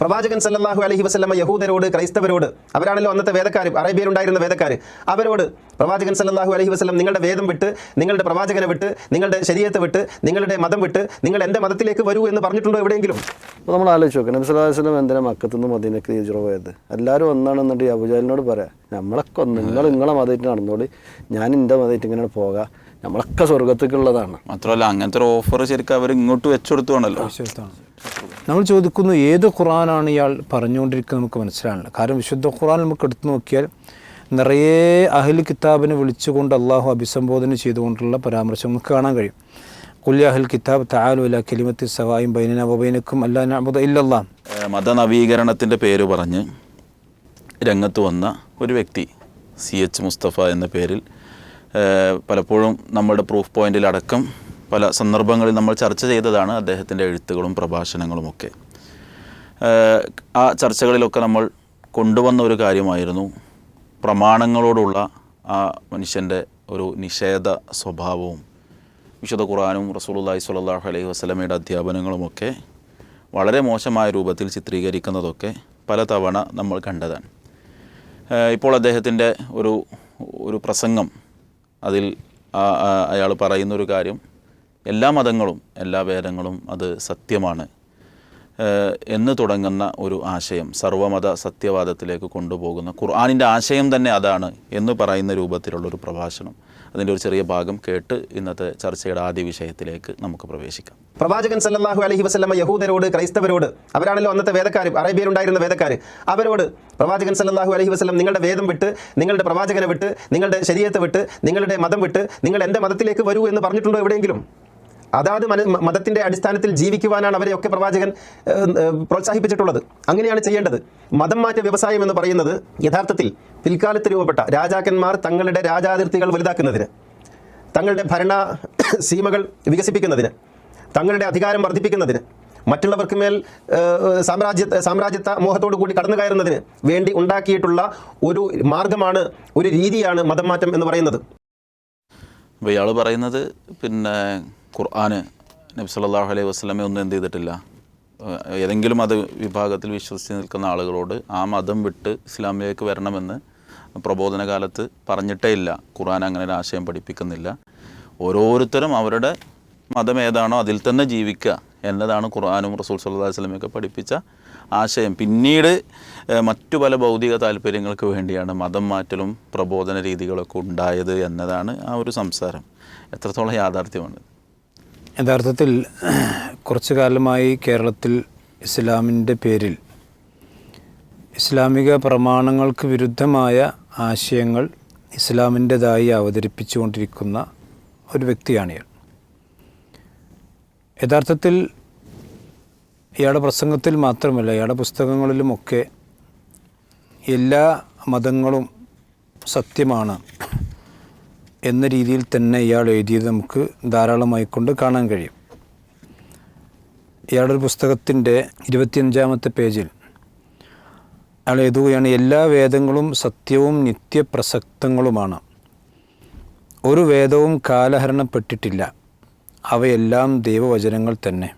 പ്രവാചകൻ സല്ലാഹു അലഹി വസ്ലമ യഹൂദരോട് ക്രൈസ്തവരോട് അവരാണല്ലോ അന്നത്തെ വേദക്കാർ അറേബ്യയിലുണ്ടായിരുന്ന വേദക്കാർ അവരോട് പ്രവാചകൻ സല്ലാഹു അലഹി വസ്ലം നിങ്ങളുടെ വേദം വിട്ട് നിങ്ങളുടെ പ്രവാചകനെ വിട്ട് നിങ്ങളുടെ ശരീരത്തെ വിട്ട് നിങ്ങളുടെ മതം വിട്ട് നിങ്ങൾ എന്റെ മതത്തിലേക്ക് വരൂ എന്ന് പറഞ്ഞിട്ടുണ്ടോ എവിടെയെങ്കിലും? അപ്പോൾ നമ്മൾ ആലോചിച്ച് നോക്കാം നബി സല്ലല്ലാഹു വസ്ലം എന്തിനാ മക്കത്തുനിന്ന് മദീനക്ക് ഹിജ്റ പോയത്? എല്ലാവരും ഒന്നാണ് എന്നിട്ട് അബുജാലിനോട് പറയാം നമ്മളൊക്കെ ഒന്ന് നിങ്ങൾ നിങ്ങളെ മതമായിട്ട് നടന്നോളി ഞാൻ എന്റെ മതമായിട്ട് ഇങ്ങനെ പോകാം. നമ്മളൊക്കെ സ്വർഗത്തേക്കുള്ളതാണ്. മാത്രമല്ല അങ്ങനത്തെ ഒരു ഓഫർ ശരിക്കും അവർ ഇങ്ങോട്ട് വെച്ചുകൊടുത്തുവാണല്ലോ നമ്മൾ ചോദിക്കുന്നു ഏത് ഖുറാനാണ് ഇയാൾ പറഞ്ഞുകൊണ്ടിരിക്കുന്നത് നമുക്ക് മനസ്സിലാണല്ലോ കാരണം വിശുദ്ധ ഖുറാൻ നമുക്ക് എടുത്തു നോക്കിയാൽ നിറയെ അഹിൽ കിതാബിനെ വിളിച്ചുകൊണ്ട് അള്ളാഹു അഭിസംബോധന ചെയ്തുകൊണ്ടുള്ള പരാമർശം നമുക്ക് കാണാൻ കഴിയും. കുല്യ അഹിൽ കിതാബ് താലുല കെലിമത്തി സവായും ബൈനന വബൈനക്കും അല്ലാ ഇല്ലല്ലാ. ഏഹ് മതനവീകരണത്തിന്റെ പേര് പറഞ്ഞ് രംഗത്ത് വന്ന ഒരു വ്യക്തി സി എച്ച് മുസ്തഫ എന്ന പേരിൽ പലപ്പോഴും നമ്മുടെ പ്രൂഫ് പോയിന്റിലടക്കം പല സന്ദർഭങ്ങളിൽ നമ്മൾ ചർച്ച ചെയ്തതാണ് അദ്ദേഹത്തിന്റെ എഴുത്തുകളും പ്രഭാഷണങ്ങളുമൊക്കെ. ആ ചർച്ചകളിലൊക്കെ നമ്മൾ കൊണ്ടുവന്ന ഒരു കാര്യമായിരുന്നു പ്രമാണങ്ങളോടുള്ള ആ മനുഷ്യന്റെ ഒരു നിഷേധ സ്വഭാവവും വിശുദ്ധ ഖുറാനും റസൂലുള്ളാഹി സ്വല്ലല്ലാഹു അലൈഹി വസ്ലമയുടെ അധ്യാപനങ്ങളുമൊക്കെ വളരെ മോശമായ രൂപത്തിൽ ചിത്രീകരിക്കുന്നതൊക്കെ പല തവണ നമ്മൾ കണ്ടതാണ്. ഇപ്പോൾ അദ്ദേഹത്തിന്റെ ഒരു ഒരു പ്രസംഗം അതിൽ അയാൾ പറയുന്നൊരു കാര്യം എല്ലാ മതങ്ങളും എല്ലാ വേദങ്ങളും അത് സത്യമാണ്. എന്ന് തുടങ്ങുന്ന ഒരു ആശയം സർവമത സത്യവാദത്തിലേക്ക് കൊണ്ടുപോകുന്ന ഖുർആാനിന്റെ ആശയം തന്നെ അതാണ് എന്ന് പറയുന്ന രൂപത്തിലുള്ളൊരു പ്രഭാഷണം. അതിന്റെ ഒരു ചെറിയ ഭാഗം കേട്ട് ഇന്നത്തെ ചർച്ചയുടെ ആദ്യ വിഷയത്തിലേക്ക് നമുക്ക് പ്രവേശിക്കാം. പ്രവാചകൻ സല്ലാഹു അലഹി വസ്ലമ യഹൂദരോട് ക്രൈസ്തവരോട് അവരാണല്ലോ അന്നത്തെ വേദക്കാർ അറേബ്യയിലുണ്ടായിരുന്ന വേദക്കാർ അവരോട് പ്രവാചകൻ സല്ലാഹു അലഹി വസ്ലം നിങ്ങളുടെ വേദം വിട്ട് നിങ്ങളുടെ പ്രവാചകനെ വിട്ട് നിങ്ങളുടെ ശരീരത്തെ വിട്ട് നിങ്ങളുടെ മതം വിട്ട് നിങ്ങൾ എന്റെ മതത്തിലേക്ക് വരൂ എന്ന് പറഞ്ഞിട്ടുണ്ടോ എവിടെയെങ്കിലും? അതാത് മതത്തിന്റെ അടിസ്ഥാനത്തിൽ ജീവിക്കുവാനാണ് അവരെയൊക്കെ പ്രവാചകൻ പ്രോത്സാഹിപ്പിച്ചിട്ടുള്ളത്. അങ്ങനെയാണ് ചെയ്യേണ്ടത്. മതം മാറ്റ വ്യവസായം എന്ന് പറയുന്നത് യഥാർത്ഥത്തിൽ പിൽക്കാലത്ത് രൂപപ്പെട്ട രാജാക്കന്മാർ തങ്ങളുടെ രാജാതിർത്തികൾ വലുതാക്കുന്നതിന് തങ്ങളുടെ ഭരണ സീമകൾ വികസിപ്പിക്കുന്നതിന് തങ്ങളുടെ അധികാരം വർദ്ധിപ്പിക്കുന്നതിന് മറ്റുള്ളവർക്ക് മേൽ സാമ്രാജ്യ സാമ്രാജ്യത്വ മോഹത്തോടു കൂടി കടന്നു കയറുന്നതിന് വേണ്ടി ഉണ്ടാക്കിയിട്ടുള്ള ഒരു മാർഗമാണ് ഒരു രീതിയാണ് മതം മാറ്റം എന്ന് പറയുന്നത്. അപ്പോൾ ഇയാൾ പറയുന്നത് പിന്നെ ഖുർആന് നബി സല്ലല്ലാഹു അലൈഹി വസ്ലമെ ഒന്നും എന്ത് ചെയ്തിട്ടില്ല. ഏതെങ്കിലും മത വിഭാഗത്തിൽ വിശ്വസിച്ച് നിൽക്കുന്ന ആളുകളോട് ആ മതം വിട്ട് ഇസ്ലാമിലേക്ക് വരണമെന്ന് പ്രബോധന കാലത്ത് പറഞ്ഞിട്ടേ ഇല്ല. ഖുർആൻ അങ്ങനെ ഒരു ആശയം പഠിപ്പിക്കുന്നില്ല. ഓരോരുത്തരും അവരുടെ മതം ഏതാണോ അതിൽ തന്നെ ജീവിക്കുക എന്നതാണ് ഖുർആാനും റസൂൽ സല്ലാ വസ്ലമൊക്കെ പഠിപ്പിച്ച ആശയം. പിന്നീട് മറ്റു പല ഭൗതിക താല്പര്യങ്ങൾക്ക് വേണ്ടിയാണ് മതം മാറ്റലും പ്രബോധന രീതികളൊക്കെ ഉണ്ടായത് എന്നതാണ് ആ ഒരു സംസാരം. എത്രത്തോളം യാഥാർത്ഥ്യമാണ്? യഥാർത്ഥത്തിൽ കുറച്ചു കാലമായി കേരളത്തിൽ ഇസ്ലാമിന്റെ പേരിൽ ഇസ്ലാമിക പ്രമാണങ്ങൾക്ക് വിരുദ്ധമായ ആശയങ്ങൾ ഇസ്ലാമിന്റെതായി അവതരിപ്പിച്ചുകൊണ്ടിരിക്കുന്ന ഒരു വ്യക്തിയാണ് ഇയാൾ. യഥാർത്ഥത്തിൽ ഇയാളുടെ പ്രസംഗത്തിൽ മാത്രമല്ല ഇയാളുടെ പുസ്തകങ്ങളിലുമൊക്കെ എല്ലാ മതങ്ങളും സത്യമാണ് എന്ന രീതിയിൽ തന്നെ ഇയാൾ എഴുതിയത് നമുക്ക് ധാരാളമായി കൊണ്ട് കാണാൻ കഴിയും. ഇയാളുടെ ഒരു പുസ്തകത്തിന്റെ ഇരുപത്തിയഞ്ചാമത്തെ പേജിൽ അയാൾ എഴുതുകയാണ് എല്ലാ വേദങ്ങളും സത്യവും നിത്യപ്രസക്തങ്ങളുമാണ്. ഒരു വേദവും കാലഹരണപ്പെട്ടിട്ടില്ല. അവയെല്ലാം ദൈവവചനങ്ങൾ തന്നെ.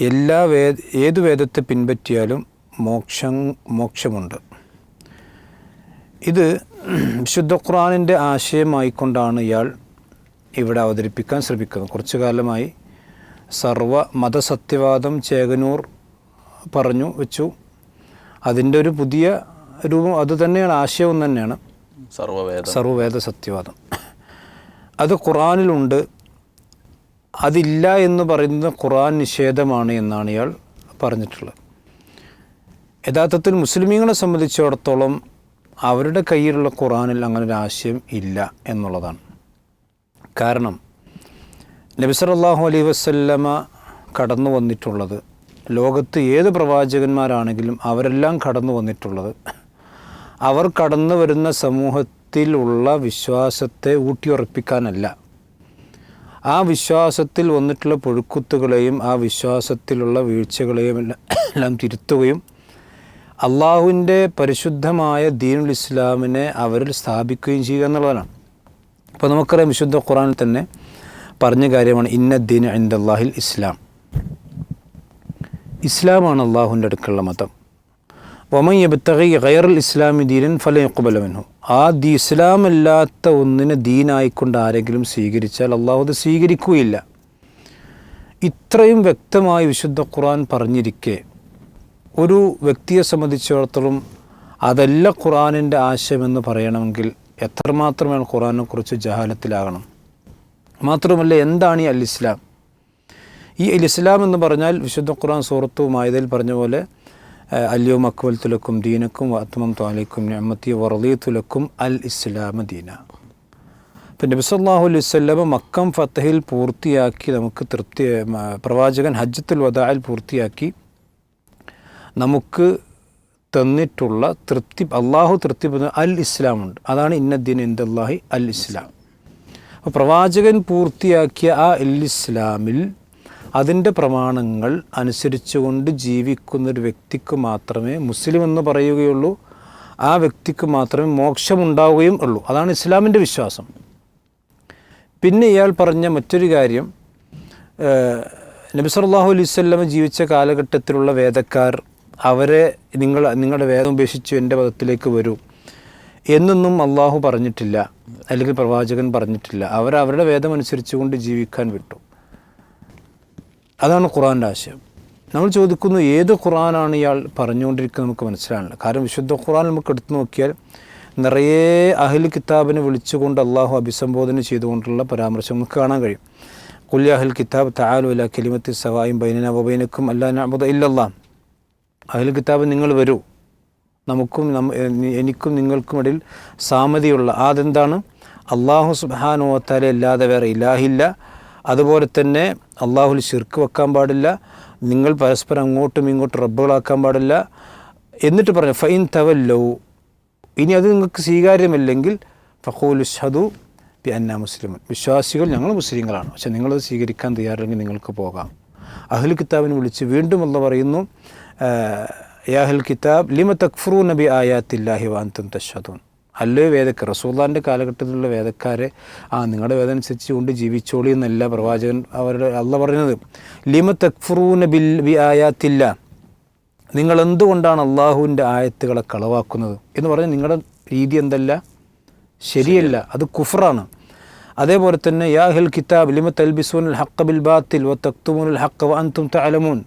എല്ലാ വേദ ഏതു വേദത്തെ പിൻപറ്റിയാലും മോക്ഷം മോക്ഷമുണ്ട്. ഇത് വിശുദ്ധ ഖുറാനിന്റെ ആശയമായിക്കൊണ്ടാണ് ഇയാൾ ഇവിടെ അവതരിപ്പിക്കാൻ ശ്രമിക്കുന്നത്. കുറച്ചു കാലമായി സർവ മതസത്യവാദം ചേകനൂർ പറഞ്ഞു വെച്ചു. അതിന്റെ ഒരു പുതിയ രൂപം അത് തന്നെയാണ് ആശയവും തന്നെയാണ്. സർവവേദ. സർവവേദ സത്യവാദം. അത് ഖുറാനിലുണ്ട് അതില്ല എന്ന് പറയുന്നത് ഖുറാൻ നിഷേധമാണ് എന്നാണ് ഇയാൾ പറഞ്ഞിട്ടുള്ളത്. യഥാർത്ഥത്തിൽ മുസ്ലിമീങ്ങളെ സംബന്ധിച്ചിടത്തോളം അവരുടെ കയ്യിലുള്ള ഖുറാനിൽ അങ്ങനെ ഒരു ആശയം ഇല്ല എന്നുള്ളതാണ്. കാരണം നബി സല്ലല്ലാഹു അലൈ വസല്ലമ കടന്നു വന്നിട്ടുള്ളത് ലോകത്ത് ഏത് പ്രവാചകന്മാരാണെങ്കിലും അവരെല്ലാം കടന്നു വന്നിട്ടുള്ളത് അവർ കടന്നു വരുന്ന സമൂഹത്തിലുള്ള വിശ്വാസത്തെ ഊട്ടിയുറപ്പിക്കാനല്ല. ആ വിശ്വാസത്തിൽ വന്നിട്ടുള്ള പുഴുക്കുത്തുകളെയും ആ വിശ്വാസത്തിലുള്ള വീഴ്ചകളെയും എല്ലാം തിരുത്തുകയും അള്ളാഹുവിന്റെ പരിശുദ്ധമായ ദീനുൽ ഇസ്ലാമിനെ അവരിൽ സ്ഥാപിക്കുകയും ചെയ്യുക എന്നുള്ളതാണ്. അപ്പോൾ നമുക്കറിയാം വിശുദ്ധ ഖുറാനിൽ തന്നെ പറഞ്ഞ കാര്യമാണ് ഇന്ന ദീൻ അൻദല്ലാഹിൽ ഇസ്ലാം. ഇസ്ലാമാണ് അള്ളാഹുവിന്റെ അടുക്കുള്ള മതം. വമയ്യബത്തകി ഗൈറുൽ ഇസ്ലാമി ദീനൻ ഫലയുക്കുബലവനു ആ ദി ഇസ്ലാമല്ലാത്ത ഒന്നിനെ ദീനായിക്കൊണ്ട് ആരെങ്കിലും സ്വീകരിച്ചാൽ അള്ളാഹു അത് സ്വീകരിക്കുകയില്ല. ഇത്രയും വ്യക്തമായി വിശുദ്ധ ഖുർആൻ പറഞ്ഞിരിക്കെ ഒരു വ്യക്തിയെ സംബന്ധിച്ചിടത്തോളം അതല്ല ഖുർആനിന്റെ ആശയമെന്ന് പറയണമെങ്കിൽ എത്രമാത്രമാണ് ഖുറാനെക്കുറിച്ച് ജഹാലത്തിലാകണം. മാത്രമല്ല എന്താണ് ഈ അൽ ഇസ്ലാം ഈ അൽ ഇസ്ലാം എന്ന് പറഞ്ഞാൽ വിശുദ്ധ ഖുർആൻ സൂറത്തു മായതയിൽ പറഞ്ഞ പോലെ അല്യോ മക്കുവൽ തുലക്കും ദീനക്കും വാത്മം താലിക്കും ഞമ്മത്തി വറലി തുലക്കും അൽ ഇസ്ലാമ ദീന. അപ്പം നബി സല്ലാഹു അലൈഹി മക്കം ഫത്തഹിൽ പൂർത്തിയാക്കി നമുക്ക് തൃപ്തി പ്രവാചകൻ ഹജ്ജത്തുൽ വദായിൽ പൂർത്തിയാക്കി നമുക്ക് തന്നിട്ടുള്ള തൃപ്തി അള്ളാഹു തൃപ്തി അൽ ഇസ്ലാമുണ്ട്. അതാണ് ഇന്നദ്ദീൻ ഇന്ദല്ലാഹി അൽ ഇസ്ലാം. അപ്പോൾ പ്രവാചകൻ പൂർത്തിയാക്കിയ ആ അൽ ഇസ്ലാമിൽ അതിന്റെ പ്രമാണങ്ങൾ അനുസരിച്ചുകൊണ്ട് ജീവിക്കുന്ന ഒരു വ്യക്തിക്ക് മാത്രമേ മുസ്ലിം എന്ന് പറയുകയുള്ളൂ. ആ വ്യക്തിക്ക് മാത്രമേ മോക്ഷമുണ്ടാവുകയും ഉള്ളൂ. അതാണ് ഇസ്ലാമിന്റെ വിശ്വാസം. പിന്നെ ഇയാൾ പറഞ്ഞ മറ്റൊരു കാര്യം നബി സല്ലല്ലാഹു അലൈഹി ജീവിച്ച കാലഘട്ടത്തിലുള്ള വേദക്കാർ അവരെ നിങ്ങൾ നിങ്ങളുടെ വേദം ഉപേക്ഷിച്ചു എന്റെ പദത്തിലേക്ക് വരൂ എന്നൊന്നും അള്ളാഹു പറഞ്ഞിട്ടില്ല. അല്ലെങ്കിൽ പ്രവാചകൻ പറഞ്ഞിട്ടില്ല. അവർ അവരുടെ വേദം അനുസരിച്ചുകൊണ്ട് ജീവിക്കാൻ വിട്ടു. അതാണ് ഖുറാന്റെ ആശയം. നമ്മൾ ചോദിക്കുന്നു ഏത് ഖുറാനാണ് ഇയാൾ പറഞ്ഞുകൊണ്ടിരിക്കുന്നത് നമുക്ക് മനസ്സിലാവില്ല. കാരണം വിശുദ്ധ ഖുറാൻ നമുക്ക് എടുത്തു നോക്കിയാൽ നിറയെ അഹിൽ കിതാബിനെ വിളിച്ചുകൊണ്ട് അള്ളാഹു അഭിസംബോധന ചെയ്തുകൊണ്ടുള്ള പരാമർശം നമുക്ക് കാണാൻ കഴിയും. കുല്യ അഹിൽ കിതാബ് താലു അല കലിമത്തി സവായും ബൈനന വബൈനക്കും അല്ലാ നബുദ ഇല്ലല്ലാ. അഹിൽ കിതാബ് നിങ്ങൾ വരൂ. നമുക്കും എനിക്കും നിങ്ങൾക്കും ഇടയിൽ സാമതിയുള്ള അതെന്താണ്? അള്ളാഹു സുബാനുവത്താലെ അല്ലാതെ വേറെ ഇലാഹില്ല. അതുപോലെ തന്നെ അള്ളാഹുൽ ശിർക്ക് വെക്കാൻ പാടില്ല നിങ്ങൾ പരസ്പരം അങ്ങോട്ടും ഇങ്ങോട്ടും റബ്ബുകളാക്കാൻ പാടില്ല. എന്നിട്ട് പറഞ്ഞു ഫൈൻ തവല്ലോ. ഇനി അത് നിങ്ങൾക്ക് സ്വീകാര്യമല്ലെങ്കിൽ ഫഹോൽ ഷദു പി അന്ന മുസ്ലിമൻ. വിശ്വാസികൾ ഞങ്ങൾ മുസ്ലിങ്ങളാണ്. പക്ഷെ നിങ്ങളത് സ്വീകരിക്കാൻ തയ്യാറില്ലെങ്കിൽ നിങ്ങൾക്ക് പോകാം. അഹ്ൽ കിതാബിനെ വിളിച്ച് വീണ്ടും അല്ല പറയുന്നു യാഹുൽ കിതാബ് ലിമ തക്ഫറൂ നബി ആയാത്തില്ലാഹി വാന്തും തഷദൂൻ അല്ലോ വേദക്കാർ? റസൂള്ളാന്റെ കാലഘട്ടത്തിലുള്ള വേദക്കാരെ ആ നിങ്ങളുടെ വേദന അനുസരിച്ച് കൊണ്ട് ജീവിച്ചോളി എന്നല്ല പ്രവാചകൻ അവരുടെ അല്ല പറയുന്നത് ലിമ തക്ഫറൂന ബിൽ ബി ആയാത്തില്ല. നിങ്ങൾ എന്തുകൊണ്ടാണ് അള്ളാഹുവിന്റെ ആയത്തുകളെ കളവാക്കുന്നത്? എന്ന് പറഞ്ഞാൽ നിങ്ങളുടെ രീതി എന്തല്ല? ശരിയല്ല. അത് കുഫറാണ്. അതേപോലെ തന്നെ യാഹിൽ കിതാബ് ലിമ തൽബിസുൽ ഹക്ക ബിൽ ബാത്തിൽ വ തക്തുമുൽ ഹക്ക വ അൻതും തഅലമൂൻ.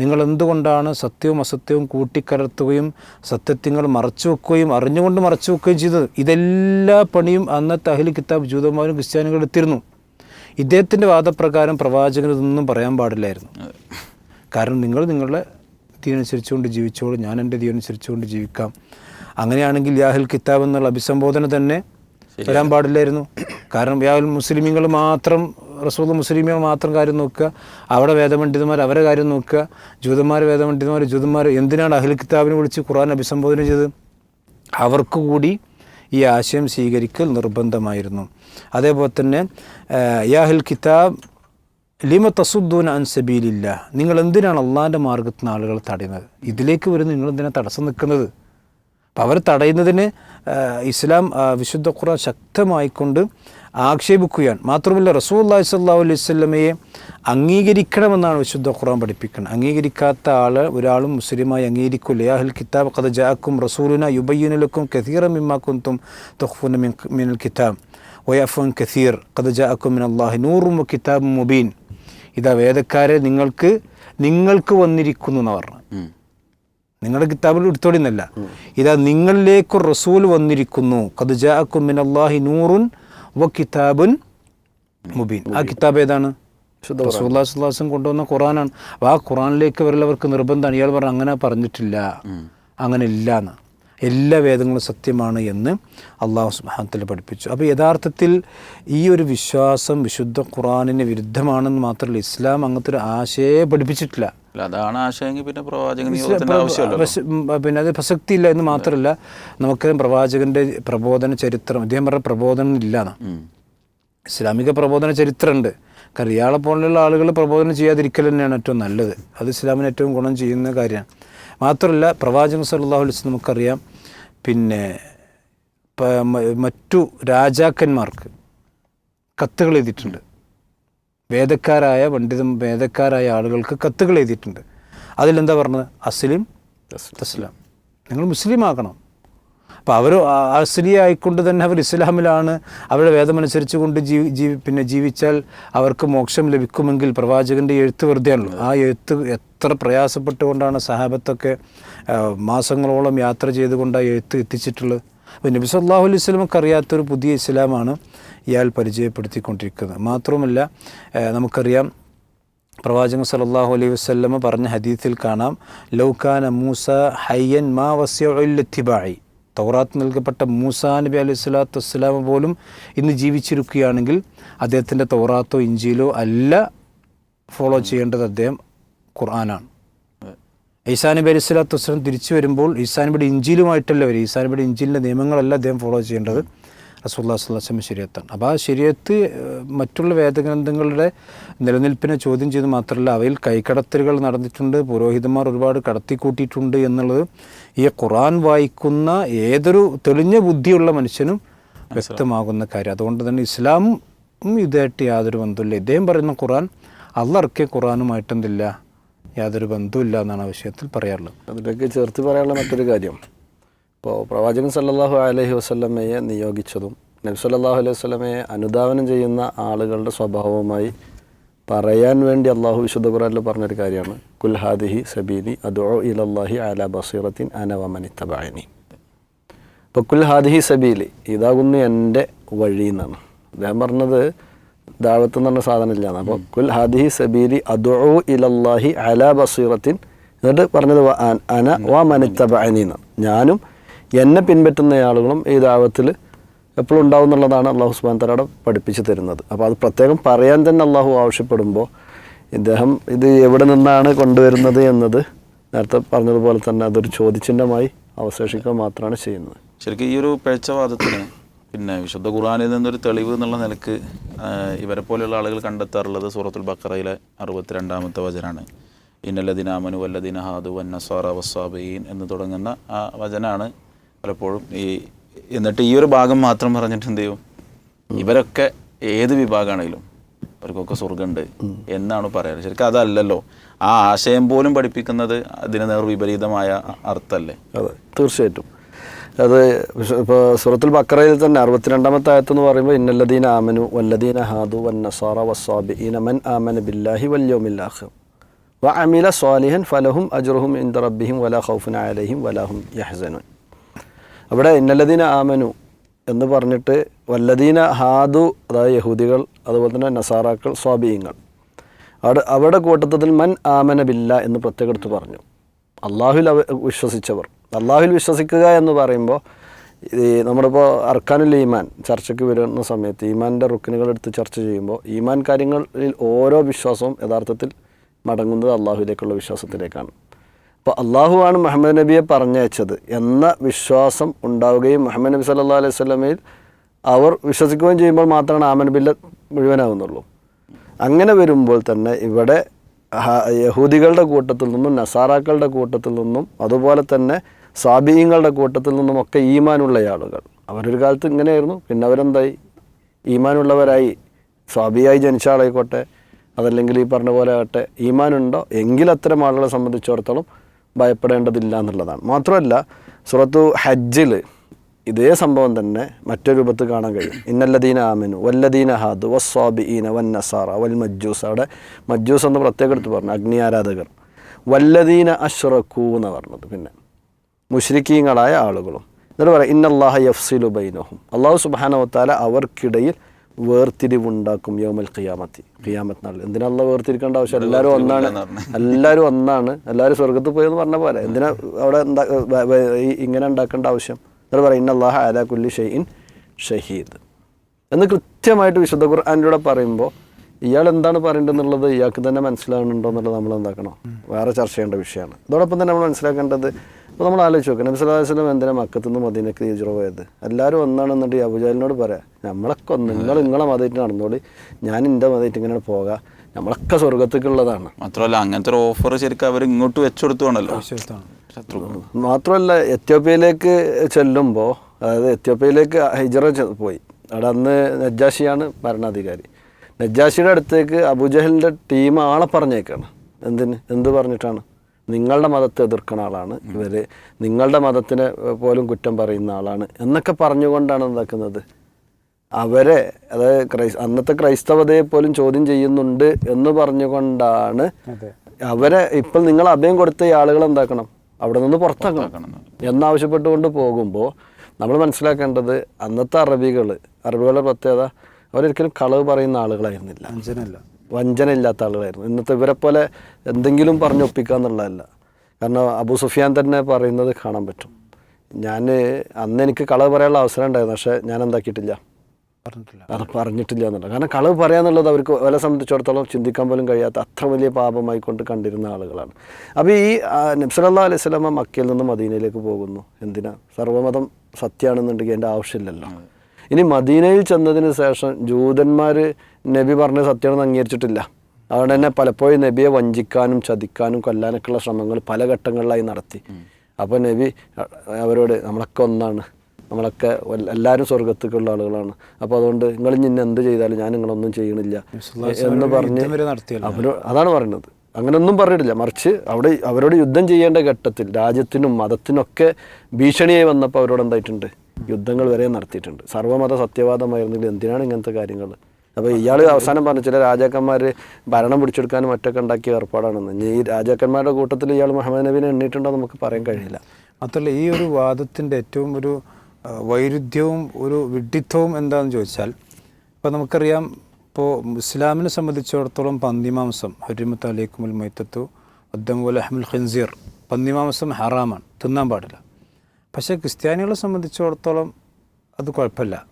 നിങ്ങൾ എന്തുകൊണ്ടാണ് സത്യവും അസത്യവും കൂട്ടിക്കലർത്തുകയും സത്യത്തിങ്ങൾ മറച്ചു വെക്കുകയും അറിഞ്ഞുകൊണ്ട് മറച്ചു വെക്കുകയും ചെയ്തത്? ഇതെല്ലാ പണിയും അന്നത്തെ അഹിൽ കിതാബ് ജൂതന്മാരും ക്രിസ്ത്യാനികളും എടുത്തിരുന്നു. ഇദ്ദേഹത്തിന്റെ വാദപ്രകാരം പ്രവാചകൻ ഇതൊന്നും പറയാൻ പാടില്ലായിരുന്നു. കാരണം നിങ്ങൾ നിങ്ങളുടെ തീയനുസരിച്ചുകൊണ്ട് ജീവിച്ചോളൂ ഞാൻ എന്റെ തീയനുസരിച്ചുകൊണ്ട് ജീവിക്കാം. അങ്ങനെയാണെങ്കിൽ യാഹിൽ കിതാബ് എന്നുള്ള അഭിസംബോധന തന്നെ വരാൻ പാടില്ലായിരുന്നു. കാരണം യാതൊരു മുസ്ലിമീങ്ങൾ മാത്രം റസൂൽ മുസ്ലിമികൾ മാത്രം കാര്യം നോക്കുക. അവിടെ വേദപണ്ഡിതന്മാർ അവരെ കാര്യം നോക്കുക. ജൂതന്മാർ വേദപണ്ഡിതന്മാർ ജൂതന്മാർ എന്തിനാണ് അഹിൽ കിതാബിനെ വിളിച്ച് ഖുറാൻ അഭിസംബോധന ചെയ്ത് അവർക്ക് കൂടി ഈ ആശയം സ്വീകരിക്കൽ നിർബന്ധമായിരുന്നു. അതേപോലെ തന്നെ യാഹിൽ കിതാബ് ലിമ തസുദ്ദൂൻ അൻസബീലില്ല നിങ്ങൾ എന്തിനാണ് അള്ളാന്റെ മാർഗത്തിൽ നിന്ന് ആളുകൾ തടയുന്നത്? ഇതിലേക്ക് വരുന്ന നിങ്ങൾ എന്തിനാണ് തടസ്സം നിൽക്കുന്നത്? അപ്പം അവർ തടയുന്നതിന് ഇസ്ലാം വിശുദ്ധ ഖുറാൻ ശക്തമായിക്കൊണ്ട് ആക്ഷേപിക്കുകയാണ്. മാത്രമല്ല അള്ളഹി സ്വല്ലാ അലൈഹി അംഗീകരിക്കണമെന്നാണ് വിശുദ്ധ ഖുറാൻ പഠിപ്പിക്കുന്നത്. അംഗീകരിക്കാത്ത ആൾ ഒരാളും മുസ്ലിമായി അംഗീകരിക്കില്ല ലയാഹുൽ കിതാബ് കഥ ജാക്കും റസൂലുന യുബയ്യനുലക്കും കഥീറ മിമ്മാക്കുന്തും തൊഹ്ഫുന മിൻ മിനൽ കിതാബ്. വയഫുൻ കസീർ കഥ ജാക്കും മിൻ അള്ളാഹി നൂറും കിതാബ് മുബീൻ. ഇതാ വേദക്കാരെ നിങ്ങൾക്ക് നിങ്ങൾക്ക് വന്നിരിക്കുന്നു എന്ന് പറഞ്ഞു. നിങ്ങളുടെ കിതാബിൽ എടുത്തോടി എന്നല്ല ഇതാ നിങ്ങളിലേക്ക് റസൂൽ വന്നിരിക്കുന്നു. മിൻ നൂറുൻ വ കിതാബുൻ മുബീൻ. ആ കിതാബ് ഏതാണ്? റസൂല്ലാ സ്വല്ലാസം കൊണ്ടുവന്ന ഖുറാനാണ് അപ്പോൾ ആ ഖുറാനിലേക്ക് വരലവർക്ക് നിർബന്ധമാണ്. ഇയാൾ പറഞ്ഞു അങ്ങനെ പറഞ്ഞിട്ടില്ല. അങ്ങനെ ഇല്ല എന്ന് എല്ലാ വേദങ്ങളും സത്യമാണ് എന്ന് അള്ളാഹു സുബാനത്തിൽ പഠിപ്പിച്ചു. അപ്പോൾ യഥാർത്ഥത്തിൽ ഈ ഒരു വിശ്വാസം വിശുദ്ധ ഖുറാനിന് വിരുദ്ധമാണെന്ന് മാത്രമല്ല ഇസ്ലാം അങ്ങനത്തെ ഒരു ആശയെ പഠിപ്പിച്ചിട്ടില്ല. അതാണ് ആശയമെങ്കിൽ പിന്നെ പ്രവാചക നിയോഗത്തിന്റെ ആവശ്യമല്ലോ പ്രസ- പിന്നെ അത് പ്രസക്തിയില്ല എന്ന് മാത്രമല്ല നമുക്ക് പ്രവാചകന്റെ പ്രബോധന ചരിത്രം അദ്ദേഹം പറഞ്ഞ പ്രബോധനം ഇല്ലാന്ന്. ഇസ്ലാമിക പ്രബോധന ചരിത്രമുണ്ട്. കാരണം ഇയാളെ പോലുള്ള ആളുകൾ പ്രബോധനം ചെയ്യാതിരിക്കൽ തന്നെയാണ് ഏറ്റവും നല്ലത്. അത് ഇസ്ലാമിന് ഏറ്റവും ഗുണം ചെയ്യുന്ന കാര്യമാണ്. മാത്രമല്ല പ്രവാചകൻ സല്ലല്ലാഹു അലൈഹി വസല്ലം നമുക്കറിയാം പിന്നെ മറ്റു രാജാക്കന്മാർക്ക് കത്തുകൾ എഴുതിയിട്ടുണ്ട്. വേദക്കാരായ പണ്ഡിതം വേദക്കാരായ ആളുകൾക്ക് കത്തുകൾ എഴുതിയിട്ടുണ്ട്. അതിലെന്താ പറഞ്ഞത്? അസ്ലിം തസ്ലാം. നിങ്ങൾ മുസ്ലിം ആക്കണം അപ്പോൾ അവർ അസ്ലി ആയിക്കൊണ്ട് തന്നെ അവർ ഇസ്ലാമിലാണ്. അവരുടെ വേദമനുസരിച്ച് കൊണ്ട് ജീവി ജീവി പിന്നെ ജീവിച്ചാൽ അവർക്ക് മോക്ഷം ലഭിക്കുമെങ്കിൽ പ്രവാചകന്റെ എഴുത്ത് വെറുതെയാണല്ലോ. ആ എഴുത്ത് എത്ര പ്രയാസപ്പെട്ടുകൊണ്ടാണ് സഹാബത്തൊക്കെ മാസങ്ങളോളം യാത്ര ചെയ്തുകൊണ്ട് ആ എഴുത്ത് എത്തിച്ചിട്ടുള്ളത്. അപ്പോൾ നബിസ് അള്ളാഹു അലൈഹി സ്വലമക്ക് അറിയാത്തൊരു പുതിയ ഇസ്ലാമാണ്. ഇയാൾ പരിചയപ്പെടുത്തിക്കൊണ്ടിരിക്കുന്നത്. മാത്രവുമല്ല ആ, നമുക്കറിയാം പ്രവാചകൻ സല്ലല്ലാഹു അലൈഹി വസ്ല്ലമ്മ പറഞ്ഞ ഹദീത്തിൽ കാണാം ലൗകാന മൂസ ഹയ്യൻ മാ വസ്യത്തിബായി തൗറാത്ത് നൽകപ്പെട്ട മൂസാ നബി അലൈഹി സ്വലാത്തു വസ്സലാമ പോലും ഇന്ന് ജീവിച്ചിരിക്കുകയാണെങ്കിൽ അദ്ദേഹത്തിന്റെ തൗറാത്തോ ഇഞ്ചിയിലോ അല്ല ഫോളോ ചെയ്യേണ്ടത് അദ്ദേഹം ഖുർആനാണ്. ഈസാ നബി അലൈഹി സ്വലാത്തു വസ്സലാം തിരിച്ചു വരുമ്പോൾ ഈസാ നബിയുടെ ഇഞ്ചിലുമായിട്ടല്ല വരും ഈസാ ഇഞ്ചിലിന്റെ നിയമങ്ങളല്ല അദ്ദേഹം ഫോളോ ചെയ്യേണ്ടത്. റസൂല്ലാ സ്വലാസ്ലം ശരീരത്താണ്. അപ്പോൾ ആ ശരീരത്ത് ഏഹ്, മറ്റുള്ള വേദഗ്രന്ഥങ്ങളുടെ നിലനിൽപ്പിനെ ചോദ്യം ചെയ്ത് മാത്രമല്ല അവയിൽ കൈക്കടത്തലുകൾ നടന്നിട്ടുണ്ട് പുരോഹിതന്മാർ ഒരുപാട് കടത്തിക്കൂട്ടിയിട്ടുണ്ട് എന്നുള്ളത് ഈ ഖുറാൻ വായിക്കുന്ന ഏതൊരു തെളിഞ്ഞ ബുദ്ധിയുള്ള മനുഷ്യനും വ്യക്തമാകുന്ന കാര്യം. അതുകൊണ്ട് തന്നെ ഇസ്ലാമും ഇതായിട്ട് യാതൊരു ബന്ധമില്ല ഇദ്ദേഹം പറയുന്ന ഖുറാൻ അള്ളർക്കെ ഖുറാനുമായിട്ടെന്തില്ല യാതൊരു യാതൊരു ബന്ധവുമില്ല എന്നാണ് ആ വിഷയത്തിൽ പറയാറുള്ളത്. അതിലേക്ക് ചേർത്ത് പറയാനുള്ള മറ്റൊരു കാര്യം. ഇപ്പോൾ പ്രവാചകൻ സല്ലാഹു അലഹി വസ്ലമയെ നിയോഗിച്ചതും നബി സല്ലാഹു അലൈഹി വസ്ലമയെ അനുധാവനം ചെയ്യുന്ന ആളുകളുടെ സ്വഭാവവുമായി പറയാൻ വേണ്ടി അള്ളാഹു വിശുദ്ധ ഖുറാനിൽ പറഞ്ഞൊരു കാര്യമാണ്. കുൽ ഹാദിഹി സബീലി അദോ ഇലല്ലാഹി അല ബസീറത്തിൻ അനവമനിത്തബായനി ഇപ്പോൾ കുൽ ഹാദിഹി സബീലി ഇതാകുന്നു എന്റെ വഴി എന്നാണ്. അദ്ദേഹം പറഞ്ഞത് ദാവത്ത് എന്ന് പറഞ്ഞ സാധനം ഇല്ലാന്ന്. അപ്പോൾ കുൽ ഹാദിഹി സബീലി അദോ ഇലല്ലാഹി അല ബസീറത്തിൻ എന്നിട്ട് പറഞ്ഞത് അന വ മനിത്തബഅനി എന്നാണ്. ഞാനും എന്നെ പിൻപറ്റുന്ന ആളുകളും ഈ ദാവത്തിൽ എപ്പോഴും ഉണ്ടാവും എന്നുള്ളതാണ് അള്ളാഹു സുബാൻ തലയുടെ പഠിപ്പിച്ചു തരുന്നത്. അപ്പോൾ അത് പ്രത്യേകം പറയാൻ തന്നെ അള്ളാഹു ആവശ്യപ്പെടുമ്പോൾ ഇദ്ദേഹം ഇത് എവിടെ നിന്നാണ് കൊണ്ടുവരുന്നത് എന്നത് നേരത്തെ പറഞ്ഞതുപോലെ തന്നെ അതൊരു ചോദ്യചിഹ്നമായി അവശേഷിക്കുക മാത്രമാണ് ചെയ്യുന്നത്. ശരിക്കും ഈ ഒരു പേഴ്ചവാദത്തിന് പിന്നെ വിശുദ്ധ ഖുർആനിൽ നിന്നൊരു തെളിവ് എന്നുള്ള നിലയ്ക്ക് ഇവരെ പോലെയുള്ള ആളുകൾ കണ്ടെത്താറുള്ളത് സൂറത്തുൽ ബക്കറയിലെ അറുപത്തിരണ്ടാമത്തെ വചനാണ് ഇന്നല്ലദിനാമനു വല്ലദിന ഹാദു വന്നസാറ വസ്സാബീൻ എന്ന് തുടങ്ങുന്ന ആ വചനാണ് പലപ്പോഴും ഈ എന്നിട്ട് ഈ ഒരു ഭാഗം മാത്രം പറഞ്ഞിട്ട് എന്ത് ചെയ്യും? ഇവരൊക്കെ ഏത് വിഭാഗമാണെങ്കിലും അവർക്കൊക്കെ സ്വർഗമുണ്ട് എന്നാണ് പറയാറ് ശരിക്കും അതല്ലല്ലോ. ആ ആശയം പോലും പഠിപ്പിക്കുന്നത് അതിന് നേർ വിപരീതമായ അർത്ഥമല്ലേ അതെ തീർച്ചയായിട്ടും. അത് ഇപ്പോൾ സൂറത്തുൽ ബക്കറയിൽ തന്നെ അറുപത്തിരണ്ടാമത്തെ ആയത്തെന്ന് പറയുമ്പോൾ ഇന്നല്ലദീന ആമനു വല്ലദീന ഹാദു വൻ നസാറ വസ്വാബി ഇനമൻ ആമന ബില്ലാഹി വല്യോമില്ലാഹ് വ അമില സ്വാലിഹൻ ഫലഹും അജ്റുഹും ഇൻദ റബ്ബിഹിം വലാ ഖൗഫുൻ അലൈഹിം വലാഹും യഹ്സനുൻ. അവിടെ ഇന്നല്ലദീന ആമനു എന്ന് പറഞ്ഞിട്ട് വല്ലദീന ഹാദു അതായത് യഹൂദികൾ അതുപോലെ തന്നെ നസാറാക്കൾ സ്വാബീയങ്ങൾ. അവിടെ അവിടെ കൂട്ടത്തിൽ മൻ ആമന ബില്ല എന്ന് പ്രത്യേകടുത്ത് പറഞ്ഞു. അള്ളാഹുൽ വിശ്വസിച്ചവർ. അള്ളാഹുൽ വിശ്വസിക്കുക എന്ന് പറയുമ്പോൾ ഈ നമ്മളിപ്പോൾ അർക്കാനുൽ ഈമാൻ ചർച്ചയ്ക്ക് വരുന്ന സമയത്ത് ഈമാന്റെ റുക്കിനുകൾ എടുത്ത് ചർച്ച ചെയ്യുമ്പോൾ ഈമാൻ കാര്യങ്ങളിൽ ഓരോ വിശ്വാസവും യഥാർത്ഥത്തിൽ മടങ്ങുന്നത് അള്ളാഹുലേക്കുള്ള വിശ്വാസത്തിലേക്കാണ്. അപ്പോൾ അള്ളാഹുവാണ് മുഹമ്മദ് നബിയെ പറഞ്ഞയച്ചത് എന്ന വിശ്വാസം ഉണ്ടാവുകയും മുഹമ്മദ് നബി സല്ലാ അലൈഹി സ്വലമയിൽ അവർ വിശ്വസിക്കുകയും ചെയ്യുമ്പോൾ മാത്രമാണ് ആമൻ ബില്ല മുഴുവനാകുന്നുള്ളൂ അങ്ങനെ വരുമ്പോൾ തന്നെ ഇവിടെ യഹൂദികളുടെ കൂട്ടത്തിൽ നിന്നും നസാറാക്കളുടെ കൂട്ടത്തിൽ നിന്നും അതുപോലെ തന്നെ സ്വാബീങ്ങളുടെ കൂട്ടത്തിൽ നിന്നും ഒക്കെ ഈമാനുള്ള ആളുകൾ. അവരൊരു കാലത്ത് ഇങ്ങനെയായിരുന്നു. പിന്നെ അവരെന്തായി? ഈമാനുള്ളവരായി. സ്വാബിയായി ജനിച്ച ആളായിക്കോട്ടെ അതല്ലെങ്കിൽ ഈ പറഞ്ഞ പോലെ ആകട്ടെ ഈമാനുണ്ടോ? എങ്കിൽ അത്തരം ആളുകളെ സംബന്ധിച്ചിടത്തോളം ഭയപ്പെടേണ്ടതില്ല എന്നുള്ളതാണ്. മാത്രമല്ല സുറത്തു ഹജ്ജിൽ ഇതേ സംഭവം തന്നെ മറ്റൊരു രൂപത്തിൽ കാണാൻ കഴിയും. ഇന്നല്ലദീന ആമിനു വല്ലദീന ഹാദ് വസ്വാബിഇന വൻ നസാറ വൽ മജ്ജൂസ് അവിടെ മജ്ജൂസ് എന്ന് പ്രത്യേകം എടുത്ത് പറഞ്ഞു അഗ്നി ആരാധകർ വല്ലദീന അഷ്റഖൂ എന്ന് പറഞ്ഞത് പിന്നെ. മുഷ്രിക്കീങ്ങളായ ആളുകളും. എന്നിട്ട് പറയാം ഇന്നല്ലാഹ യഫ്സിലു ബൈനഹും. അള്ളാഹു സുബാനവത്താല അവർക്കിടയിൽ വേർതിരിവുണ്ടാക്കും യോമൽ ഖിയാമത്തി. ഖിയാമത്ത് നാൾ എന്തിനാ അള്ളാഹ് വേർതിരിക്കേണ്ട ആവശ്യം? എല്ലാവരും ഒന്നാണ്. എല്ലാവരും ഒന്നാണ്. എല്ലാവരും സ്വർഗത്ത് പോയെന്ന് പറഞ്ഞ പോലെ. എന്തിനാ അവിടെ ഇങ്ങനെ ഉണ്ടാക്കേണ്ട ആവശ്യം? എന്നിട്ട് പറയും ഇന്നല്ലാഹ അലാ കുല്ലി ഷെയ്ൻ ഷഹീദ്. എന്ന് കൃത്യമായിട്ട് വിശുദ്ധ ഖുർആാനിലൂടെ പറയുമ്പോൾ ഇയാൾ എന്താണ് പറയേണ്ടതെന്നുള്ളത് ഇയാൾക്ക് തന്നെ മനസ്സിലാകുന്നുണ്ടോ എന്നുള്ളത് നമ്മൾ എന്താക്കണോ വേറെ ചർച്ച ചെയ്യേണ്ട വിഷയമാണ്. അതോടൊപ്പം തന്നെ നമ്മൾ മനസ്സിലാക്കേണ്ടത് ഇപ്പോൾ നമ്മൾ ആലോചിച്ച് നോക്കുക നബി സല്ലല്ലാഹു അലൈഹി വസല്ലം എന്തിനാ മക്കത്തു നിന്ന് മദീനക്ക് ഹിജ്റ പോയത്? എല്ലാവരും ഒന്നാണ് ഈ അബുജാലിനോട് പറയാം നമ്മളൊക്കെ ഒന്ന് നിങ്ങൾ നിങ്ങളെ മതമായിട്ട് നടന്നോളി ഞാൻ എന്റെ മതമായിട്ട് ഇങ്ങനെ പോകാം നമ്മളൊക്കെ സ്വർഗത്തേക്കുള്ളതാണ് മാത്രമല്ല അങ്ങനത്തെ ഒരു ഓഫർ ശരിക്കും അവർ ഇങ്ങോട്ട് വെച്ചു കൊടുത്തുകൊണ്ടല്ലോ മാത്രമല്ല എത്യോപ്യയിലേക്ക് ചെല്ലുമ്പോൾ അതായത് എത്യോപ്യയിലേക്ക് ഹിജ്റ പോയി. അവിടെ അന്ന് നജ്ജാഷിയാണ് ഭരണാധികാരി. നജ്ജാഷിയുടെ അടുത്തേക്ക് അബുജഹലിന്റെ ടീം ആളെ പറഞ്ഞേക്കാണ്. എന്തിന്? എന്ത് പറഞ്ഞിട്ടാണ്? നിങ്ങളുടെ മതത്തെ എതിർക്കുന്ന ആളാണ്. ഇവർ നിങ്ങളുടെ മതത്തിനെ പോലും കുറ്റം പറയുന്ന ആളാണ് എന്നൊക്കെ പറഞ്ഞുകൊണ്ടാണ് എന്താക്കുന്നത് അവരെ അതായത് ക്രൈസ് അന്നത്തെ ക്രൈസ്തവതയെ പോലും ചോദ്യം ചെയ്യുന്നുണ്ട് എന്ന് പറഞ്ഞുകൊണ്ടാണ് അവരെ ഇപ്പം നിങ്ങൾ അഭയം കൊടുത്ത ഈ ആളുകൾ എന്താക്കണം? അവിടെ നിന്ന് പുറത്താക്കണം. എന്നാവശ്യപ്പെട്ടുകൊണ്ട് പോകുമ്പോൾ നമ്മൾ മനസ്സിലാക്കേണ്ടത് അന്നത്തെ അറബികൾ അറബികളുടെ പ്രത്യേകത അവരൊരിക്കലും കളവ് പറയുന്ന ആളുകളായിരുന്നില്ല. അഞ്ചനല്ല വഞ്ചന ഇല്ലാത്ത ആളുകളായിരുന്നു ഇന്നത്തെ ഇവരെ പോലെ എന്തെങ്കിലും പറഞ്ഞൊപ്പിക്കുക എന്നുള്ളതല്ല. കാരണം അബു സുഫിയാൻ തന്നെ പറയുന്നത് കാണാൻ പറ്റും. ഞാൻ അന്ന് എനിക്ക് കളവ് പറയാനുള്ള അവസരം ഉണ്ടായിരുന്നു പക്ഷേ ഞാൻ എന്താക്കിയിട്ടില്ല പറഞ്ഞിട്ടില്ല. അത് പറഞ്ഞിട്ടില്ല എന്നുള്ളത്. കാരണം കളവ് പറയാന്നുള്ളത് അവർക്ക് അവരെ സംബന്ധിച്ചിടത്തോളം ചിന്തിക്കാൻ പോലും കഴിയാത്ത അത്ര വലിയ പാപമായി കൊണ്ട് കണ്ടിരുന്ന ആളുകളാണ്. അപ്പോൾ ഈ നബ്സലല്ലാ അലൈഹി സ്വലാമ മക്കയിൽ നിന്ന് മദീനയിലേക്ക് പോകുന്നു. എന്തിനാ? സർവമതം സത്യമാണെന്നുണ്ടെങ്കിൽ എന്റെ ആവശ്യമില്ലല്ലോ. ഇനി മദീനയിൽ ചെന്നതിന് ശേഷം ജൂതന്മാർ നബി പറഞ്ഞ സത്യമാണെന്ന് അംഗീകരിച്ചിട്ടില്ല. അതുകൊണ്ട് തന്നെ പലപ്പോഴും നബിയെ വഞ്ചിക്കാനും ചതിക്കാനും കൊല്ലാനൊക്കെയുള്ള ശ്രമങ്ങൾ പല ഘട്ടങ്ങളിലായി നടത്തി. അപ്പോൾ നബി അവരോട് നമ്മളൊക്കെ ഒന്നാണ്. നമ്മളൊക്കെ എല്ലാവരും സ്വർഗത്തേക്കുള്ള ആളുകളാണ്. അപ്പോൾ അതുകൊണ്ട് നിങ്ങൾ ഇനി എന്ത് ചെയ്താലും ഞാൻ നിങ്ങളൊന്നും ചെയ്യണില്ല. എന്ന് പറഞ്ഞ്. അവരോ അതാണ് പറയുന്നത്. അങ്ങനെയൊന്നും പറഞ്ഞിട്ടില്ല. മറിച്ച് അവിടെ അവരോട് യുദ്ധം ചെയ്യേണ്ട ഘട്ടത്തിൽ രാജ്യത്തിനും മതത്തിനൊക്കെ ഭീഷണിയായി വന്നപ്പോൾ അവരോട് എന്തായിട്ടുണ്ട്? യുദ്ധങ്ങൾ വരെ നടത്തിയിട്ടുണ്ട്. സർവമത സത്യവാദമായിരുന്നെങ്കിൽ എന്തിനാണ് ഇങ്ങനത്തെ കാര്യങ്ങൾ? അപ്പോൾ ഇയാൾ അവസാനം പറഞ്ഞു ചില രാജാക്കന്മാർ ഭരണം പിടിച്ചെടുക്കാനും മറ്റൊക്കെ ഉണ്ടാക്കിയ ഏർപ്പാടാണെന്ന്. ഈ രാജാക്കന്മാരുടെ കൂട്ടത്തിൽ ഇയാൾ മുഹമ്മദ് നബീനെ എണ്ണിയിട്ടുണ്ടോ നമുക്ക് പറയാൻ കഴിയില്ല. മാത്രമല്ല ഈ ഒരു വാദത്തിന്റെ ഏറ്റവും ഒരു വൈരുദ്ധ്യവും ഒരു വിഡ്ഢിത്വവും എന്താണെന്ന് ചോദിച്ചാൽ ഇപ്പോൾ നമുക്കറിയാം ഇപ്പോൾ ഇസ്ലാമിനെ സംബന്ധിച്ചിടത്തോളം പന്നിമാംസം ഹരിമത്ത് അലൈക്കുമുൽ മൈത്തത്തു അദ്ദമുൽ അഹ്മുൽ ഖൻസീർ പന്നിമാംസം ഹറാമാണ് തിന്നാൻ പാടില്ല. പക്ഷേ ക്രിസ്ത്യാനികളെ സംബന്ധിച്ചിടത്തോളം അത് കുഴപ്പമില്ല.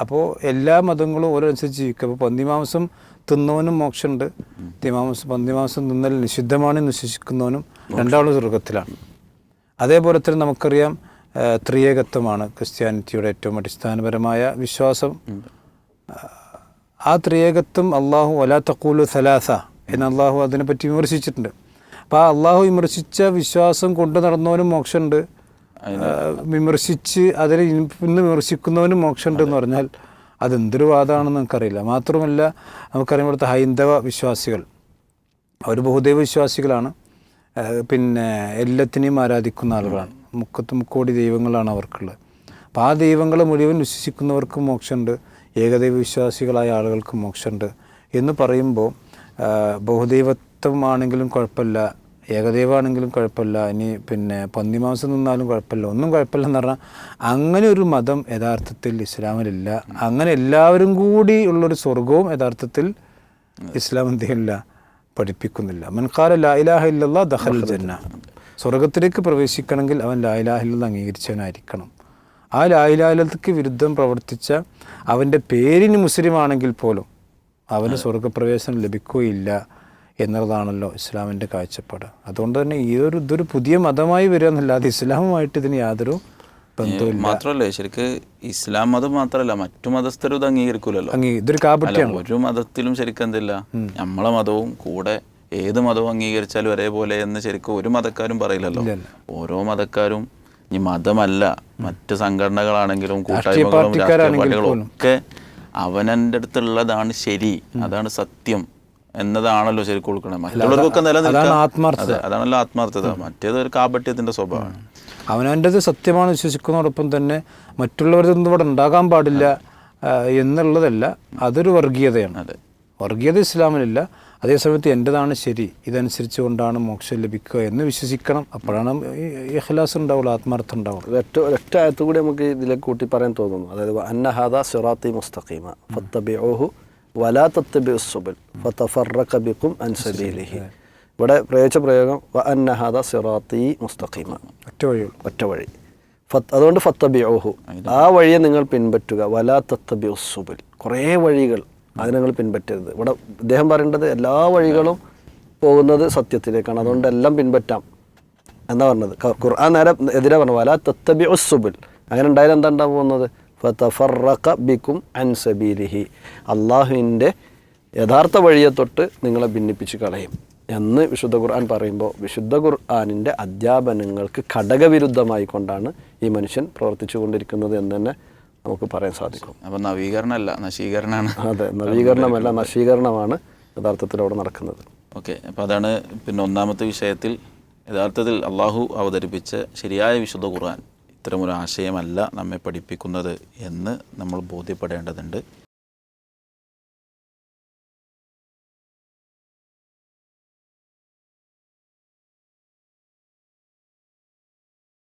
അപ്പോൾ എല്ലാ മതങ്ങളും ഓരോനുസരിച്ച് ജീവിക്കും. അപ്പോൾ പന്തിമാംസം തിന്നവനും മോക്ഷമുണ്ട്. തിമാംസം പന്തിമാംസം തിന്നൽ നിഷിദ്ധമാണ്. നിശ്വസിക്കുന്നവനും രണ്ടാളും സ്വർഗത്തിലാണ്. അതേപോലെ തന്നെ നമുക്കറിയാം ത്രിയേകത്വമാണ് ക്രിസ്ത്യാനിറ്റിയുടെ ഏറ്റവും അടിസ്ഥാനപരമായ വിശ്വാസം. ആ, ത്രിയേകത്വം അള്ളാഹു വലാ തക്കൂലു സലാസ എന്ന് അള്ളാഹു അതിനെപ്പറ്റി വിമർശിച്ചിട്ടുണ്ട്. അപ്പോൾ ആ അള്ളാഹു വിമർശിച്ച വിശ്വാസം കൊണ്ടു നടന്നവനും മോക്ഷമുണ്ട്. വിമർശിച്ച് അതിൽ ഇന്ന് വിമർശിക്കുന്നവനും മോക്ഷമുണ്ട് എന്ന് പറഞ്ഞാൽ അതെന്തൊരു വാദമാണെന്ന് നമുക്കറിയില്ല. മാത്രമല്ല നമുക്കറിയാം ഇവിടുത്തെ ഹൈന്ദവ വിശ്വാസികൾ അവർ ബഹുദൈവ വിശ്വാസികളാണ് പിന്നെ എല്ലാത്തിനെയും ആരാധിക്കുന്ന ആളുകളാണ്. മുക്കത്ത് മുക്കോടി ദൈവങ്ങളാണ് അവർക്കുള്ളത്. അപ്പോൾ ആ ദൈവങ്ങളെ മുഴുവൻ വിശ്വസിക്കുന്നവർക്ക് മോക്ഷമുണ്ട് ഏകദൈവ വിശ്വാസികളായ ആളുകൾക്ക് മോക്ഷമുണ്ട് എന്ന് പറയുമ്പോൾ ബഹുദൈവത്വമാണെങ്കിലും കുഴപ്പമില്ല. ഏകദൈവമാണെങ്കിലും കുഴപ്പമില്ല. ഇനി പിന്നെ പന്നിമാംസം നിന്നാലും കുഴപ്പമില്ല. ഒന്നും കുഴപ്പമില്ല എന്ന് പറഞ്ഞാൽ അങ്ങനെ ഒരു മതം യഥാർത്ഥത്തിൽ ഇസ്ലാമിലില്ല. അങ്ങനെ എല്ലാവരും കൂടി ഉള്ളൊരു സ്വർഗവും യഥാർത്ഥത്തിൽ ഇസ്ലാം എന്ത് ചെയ്യില്ല? പഠിപ്പിക്കുന്നില്ല. മൻഖാല ലാ ഇലാഹ ഇല്ലല്ലാ ദഖൽ ജന്ന. സ്വർഗത്തിലേക്ക് പ്രവേശിക്കണമെങ്കിൽ അവൻ ലാ ഇലാഹ അംഗീകരിച്ചവനായിരിക്കണം. ആ ലാ ഇലാഹക്ക് വിരുദ്ധം പ്രവർത്തിച്ച അവന്റെ പേരിന് മുസ്ലിമാണെങ്കിൽ പോലും അവന് സ്വർഗപ്രവേശനം ലഭിക്കുകയില്ല. എന്നുള്ളതാണല്ലോ ഇസ്ലാമിന്റെ കാഴ്ചപ്പാട്. അതുകൊണ്ട് തന്നെ ഈ ഒരു ഇതൊരു പുതിയ മതമായി വരിക എന്നല്ലാതെ ഇസ്ലാമുമായിട്ട് ഇതിന് യാതൊരു ബന്ധവും മാത്രമല്ലേ ശരിക്ക് ഇസ്ലാം മതം മാത്രമല്ല മറ്റു മതസ്ഥരും ഇത് അംഗീകരിക്കൂലല്ലോ. ഇതൊരു കാപട്യാണ്. ഒരു മതത്തിലും ശരിക്കും എന്തില്ല. നമ്മളെ മതവും കൂടെ ഏത് മതവും അംഗീകരിച്ചാലും ഒരേപോലെ എന്ന് ശരിക്കും ഒരു മതക്കാരും പറയില്ലല്ലോ. ഓരോ മതക്കാരും ഈ മതമല്ല മറ്റു സംഘടനകളാണെങ്കിലും കൂട്ടായ്മകളും രാഷ്ട്രീയ പാർട്ടികളും ഒക്കെ അവനന്റെ അടുത്തുള്ളതാണ് ശരി. അതാണ് സത്യം. എന്നതാണല്ലോ ശരിക്കും കൊടുക്കണേ മറ്റുള്ളവർക്കൊക്കെ നിലനിൽക്കാൻ അതാണ് ആത്മാർത്ഥത. അതെ, അതാണല്ലോ ആത്മാർത്ഥത. മറ്റേത് ഒരു കാപട്യത്തിന്റെ സ്വഭാവമാണ്. അവനവന്റെത് സത്യമാണ് വിശ്വസിക്കുന്നതോടൊപ്പം തന്നെ മറ്റുള്ളവരതൊന്നും ഇവിടെ ഉണ്ടാകാൻ പാടില്ല എന്നുള്ളതല്ല അതൊരു വർഗീയതയാണ്. അതെ. വർഗീയത ഇസ്ലാമിലില്ല. അതേസമയത്ത് എന്റെതാണ് ശരി ഇതനുസരിച്ച് കൊണ്ടാണ് മോക്ഷം ലഭിക്കുക എന്ന് വിശ്വസിക്കണം. അപ്പോഴാണ് ഈ ഇഖ്ലാസ് ഉണ്ടാവുള്ളൂ ആത്മാർത്ഥം ഉണ്ടാവുള്ളൂ. ഒറ്റ ഒറ്റ ആയത്തുകൂടി നമുക്ക് ഇതിലേക്ക് കൂട്ടി പറയാൻ തോന്നുന്നു. അതായത് അന്നഹാദ സിറാത്തി മുസ്തഖീമ ഫത്തബിഊഹു വലാ തത്തബി സുബൽ അൻ സബീലിഹി. ഇവിടെ പ്രയോഗിച്ച പ്രയോഗം വ അന്നഹദ സിറാത്തി മുസ്തഖീമ. ഒറ്റ വഴി ഒറ്റ വഴി. അതുകൊണ്ട് അതുകൊണ്ട് ഫത്തബിഊഹു ആ വഴിയെ നിങ്ങൾ പിൻപറ്റുക. വലാ തത്തബി സുബൽ. കുറേ വഴികൾ അത് നിങ്ങൾ പിൻപറ്റരുത്. ഇവിടെ അദ്ദേഹം പറയേണ്ടത് എല്ലാ വഴികളും പോകുന്നത് സത്യത്തിലേക്കാണ്. അതുകൊണ്ട് എല്ലാം പിൻപറ്റാം എന്നാ പറഞ്ഞത്. ഖുർആൻ നേരെ എതിരെ പറഞ്ഞു വല തത്തബി ഉസുബുൽ അങ്ങനെ ഉണ്ടായാലും എന്താ ഉണ്ടാകുന്നത് പോകുന്നത്? ഫതഫറഖ ബിക്കും അൻ സബീലിഹി. അള്ളാഹുവിന്റെ യഥാർത്ഥ വഴിയെ തൊട്ട് നിങ്ങളെ ഭിന്നിപ്പിച്ച് കളയും. എന്ന് വിശുദ്ധ ഖുർആൻ പറയുമ്പോൾ വിശുദ്ധ ഖുർആാനിന്റെ അധ്യാപനങ്ങൾക്ക് ഘടകവിരുദ്ധമായി കൊണ്ടാണ് ഈ മനുഷ്യൻ പ്രവർത്തിച്ചു കൊണ്ടിരിക്കുന്നത് എന്ന് തന്നെ നമുക്ക് പറയാൻ സാധിക്കും. അപ്പോൾ നവീകരണമല്ല നശീകരണമാണ്. അതെ നവീകരണമല്ല നശീകരണമാണ് യഥാർത്ഥത്തിൽ അവിടെ നടക്കുന്നത്. ഓക്കെ അപ്പോൾ അതാണ് പിന്നെ ഒന്നാമത്തെ വിഷയത്തിൽ. യഥാർത്ഥത്തിൽ അള്ളാഹു അവതരിപ്പിച്ച ശരിയായ വിശുദ്ധ ഖുർആൻ. ഇത്തരമൊരു ആശയമല്ല നമ്മെ പഠിപ്പിക്കുന്നത് എന്ന് നമ്മൾ ബോധ്യപ്പെടേണ്ടതുണ്ട്.